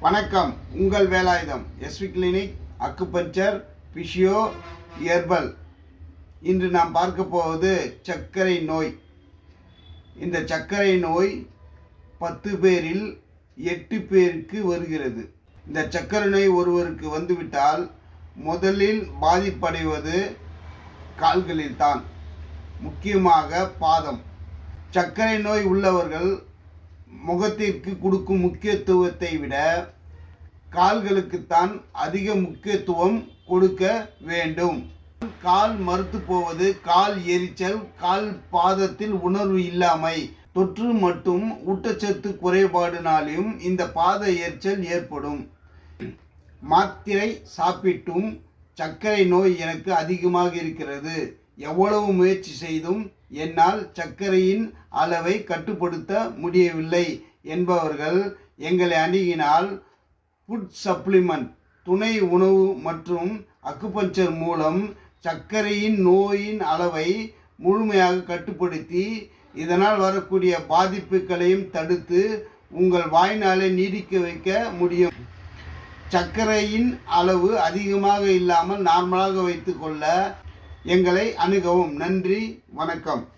வணக்கம். உங்கள் Velayudham. SV clinic acupuncture physio herbal. இன்று நாம் பார்க்க போவது சர்க்கரை நோய். இந்த சர்க்கரை நோய் பத்து பேரில் எட்டு பேருக்கு வருகிறது. இந்த சர்க்கரை நோய் ஒருவருக்கு வந்துவிட்டால் முதலில் பாதிப்படைவது கால்களில்தான் முக்கியமாக பாதம். சர்க்கரை நோய் உள்ளவர்கள் முகத்திற்கு கொடுக்கும் முக்கியத்துவத்தை விட கால்களுக்குத்தான் அதிக முக்கியத்துவம் கொடுக்க வேண்டும். கால் மறுத்து போவது கால் எரிச்சல் கால் பாதத்தில் உணர்வு இல்லாமை. தொற்று மற்றும் ஊட்டச்சத்து குறைபாடுனாலும் இந்த பாத எரிச்சல் ஏற்படும். மாத்திரை சாப்பிட்டும் சர்க்கரை நோய் எனக்கு அதிகமாக இருக்கிறது. எவ்வளவு முயற்சி செய்தும் என்னால் சர்க்கரையின் அளவை கட்டுப்படுத்த முடியவில்லை என்பவர்கள் எங்களை அணுகினால் ஃபுட் சப்ளிமெண்ட் துணை உணவு மற்றும் அக்குபஞ்சர் மூலம் சர்க்கரையின் நோயின் அளவை முழுமையாக கட்டுப்படுத்தி இதனால் வரக்கூடிய பாதிப்புகளையும் தடுத்து உங்கள் வாய்நாளை நீடிக்க வைக்க முடியும். சர்க்கரையின் அளவு அதிகமாக இல்லாமல் நார்மலாக வைத்துக்கொள்ள எங்களை அணுகவும். நன்றி வணக்கம்.